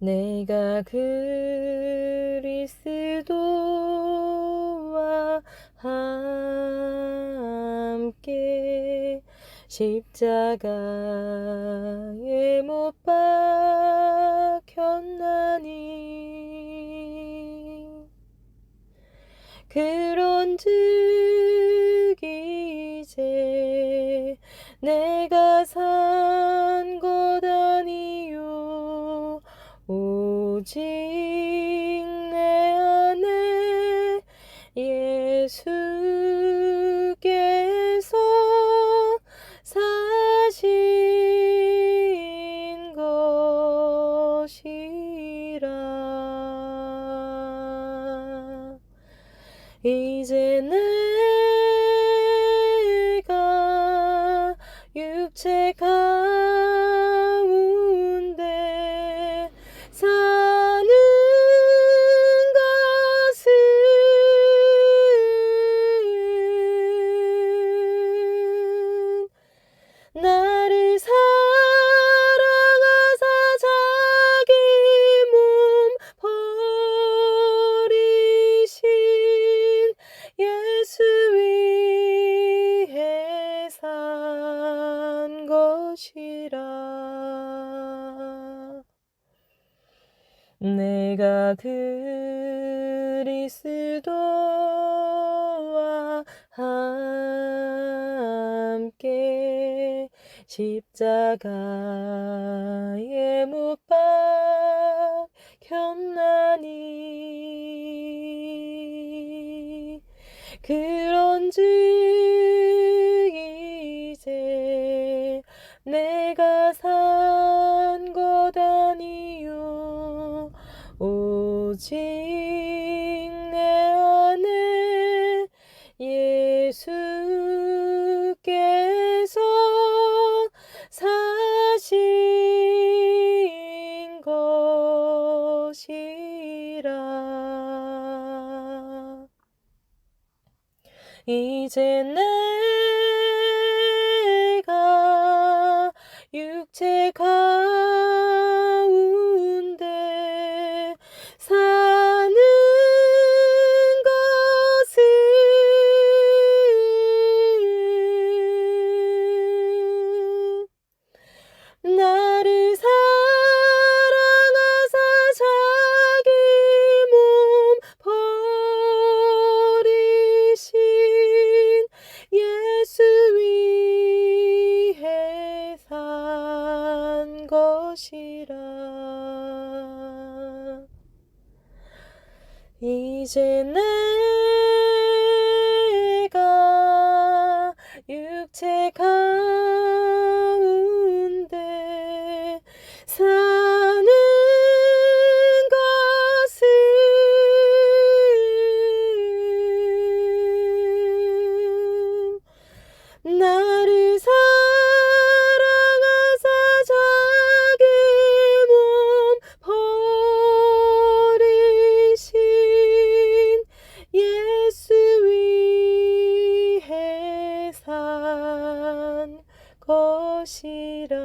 내가 그리스도와 함께 십자가에 못 박혔나니. 그런즉 예수께서 사신 것이라. 이제 내가 육체 가 것이라. 내가 그리스도와 함께 십자가에 못 박혔나니? 그 오직 내 안에 예수께서 사신 것이라. 이제 내 것이라. 이제 내가 육체가 것이라.